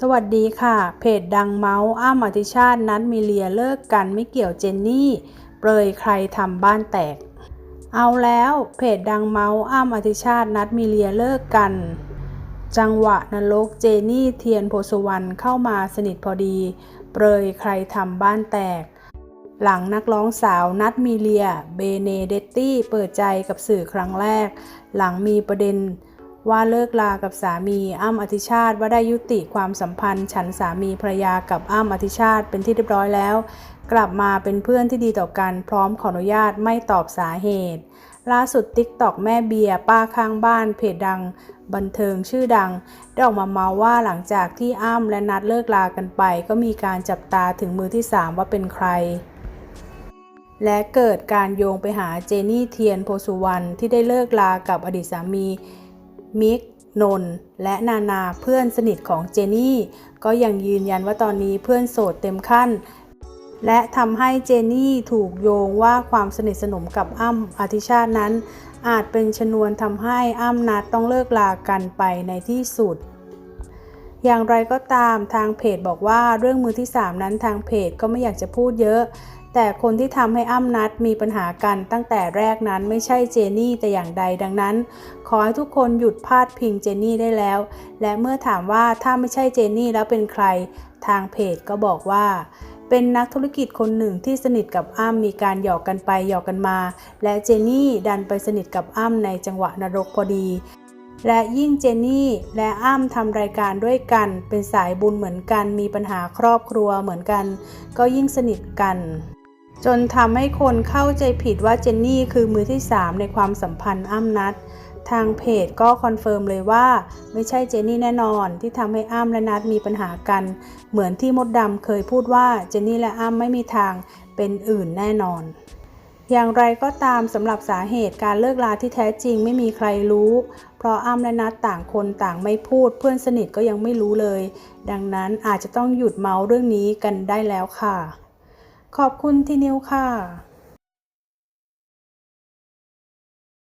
สวัสดีค่ะ เพจดังเมาส์อ้ามอธิชาตินัดมีเลียเลิกกันไม่เกี่ยวเจนนี่ เปรยใครทำบ้านแตก เอาแล้วเพจดังเมาส์อ้ามอธิชาตินัดมีเลียเลิกกัน จังหวะนรกเจนี่เทียนโพสวรรณเข้ามาสนิทพอดี เปรยใครทำบ้านแตก หลังนักร้องสาวนัดมีเลีย เบเนเดตตี้เปิดใจกับสื่อครั้งแรก หลังมีประเด็น ว่าเลิกลากับสามีอ้ำอธิชาติว่าได้ยุติความสัมพันธ์ ฉันสามีภรรยากับอ้ำอธิชาติเป็นที่เรียบร้อยแล้ว กลับมาเป็นเพื่อนที่ดีต่อกันพร้อมขออนุญาตไม่ตอบสาเหตุ ล่าสุดติ๊กตอกแม่เบียร์ป้าข้างบ้านเพจดัง บันเทิงชื่อดัง ได้ออกมาเมาว่าหลังจากที่อ้ำและนัดเลิกลากันไป ก็มีการจับตาถึงมือที่ 3 ว่าเป็นใครและเกิดการโยงไปหาเจนี่เทียนโพสุวรรณที่ได้เลิกลากับอดีตสามี มิก นนท์และนานาเพื่อนสนิทของเจนี่ ก็ยังยืนยันว่าตอนนี้เพื่อนโสดเต็มขั้น และทำให้เจนี่ถูกโยงว่าความสนิทสนมกับอ้ำอธิชาตินั้น อาจเป็นชนวนทำให้อ้ำนัดต้องเลิกลากันไปในที่สุดอย่างไรก็ตามทางเพจบอกว่าเรื่องมือที่ 3 นั้นทางเพจก็ไม่อยากจะพูดเยอะ แต่คนที่ทำให้อ้ำนัดมีปัญหากันตั้งแต่แรกนั้นไม่ใช่เจนี่แต่อย่างใดดังนั้น ขอให้ทุกคนหยุดพาดพิงเจนี่ได้แล้ว และเมื่อถามว่าถ้าไม่ใช่เจนี่แล้วเป็นใคร ทางเพจก็บอกว่า เป็นนักธุรกิจคนหนึ่งที่สนิทกับอ้ำมีการหยอกกันไปหยอกกันมา และเจนี่ดันไปสนิทกับอ้ำในจังหวะนรกพอดีและยิ่งเจนี่และอ้ำทำรายการด้วยกัน เป็นสายบุญเหมือนกัน มีปัญหาครอบครัวเหมือนกัน ก็ยิ่งสนิทกัน จนทำให้คนเข้าใจผิดว่าเจนนี่คือมือที่ 3 ในความสัมพันธ์อ้ำนัด ทางเพจก็คอนเฟิร์มเลยว่า ไม่ใช่เจนนี่แน่นอนที่ทำให้อ้ำและนัดมีปัญหากัน เหมือนที่มดดำเคยพูดว่าเจนนี่และอ้ำไม่มีทางเป็นอื่นแน่นอน อย่างไรก็ตามสำหรับสาเหตุการเลิกลาที่แท้จริงไม่มีใครรู้ เพราะอ้ำและนัดต่างคนต่างไม่พูด เพื่อนสนิทก็ยังไม่รู้เลย ดังนั้นอาจจะต้องหยุดเมาส์เรื่องนี้กันได้แล้วค่ะ ขอบคุณที่นิวค่ะ